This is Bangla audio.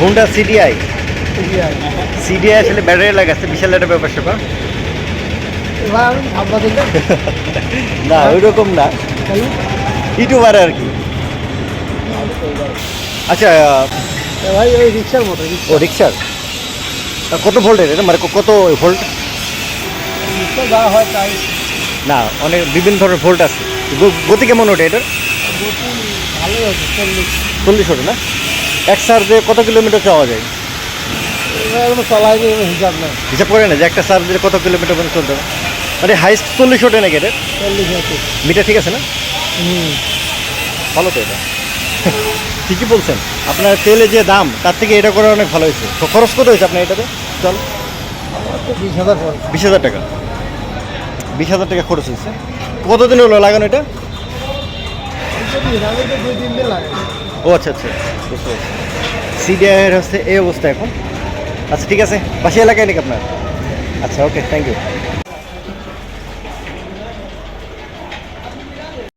হুন্ডা সিডিআই সিডিআই আসলে ব্যাটারি লাগাচ্ছে বিশাল একটা ব্যাপার দিলে না ওই রকম না ইউটিউবার আর কি। আচ্ছা ভাই ওই রিক্সার মতো ও রিক্সার? কত ভোল্টের এটা মানে কত ভোল্ট যা হয় তাই। না অনেক বিভিন্ন ধরনের ভোল্ট আছে। গতি কেমন ওঠে এটার? গতি ভালোই হচ্ছে চল্লিশ। চল্লিশ ওঠে না? এক চার্জে কত কিলোমিটার যাওয়া যায়? হিসাব নাই। হিসাব করে না যে একটা চার্জে কত কিলোমিটার পর্যন্ত চলতে হবে মানে হাইস্ট চল্লিশ ওঠে নাকি এটা? চল্লিশ মিটার ঠিক আছে না? হুম। ভালো তো এটা। ঠিকই বলছেন। আপনার তেলে যে দাম তার থেকে এটা করে অনেক ভালো হয়েছে। তো খরচ কত হয়েছে আপনার এটাতে? চল। বিশ হাজার বিশ হাজার টাকা। বিশ হাজার টাকা খরচ হয়েছে। কতদিন হলো লাগানো এটা? ও আচ্ছা আচ্ছা। বুঝতে পারছি। সিডিআইয়ের হচ্ছে এই অবস্থা এখন। আচ্ছা ঠিক আছে। বাসি এলাকায় নাকি আপনার? আচ্ছা ওকে থ্যাংক ইউ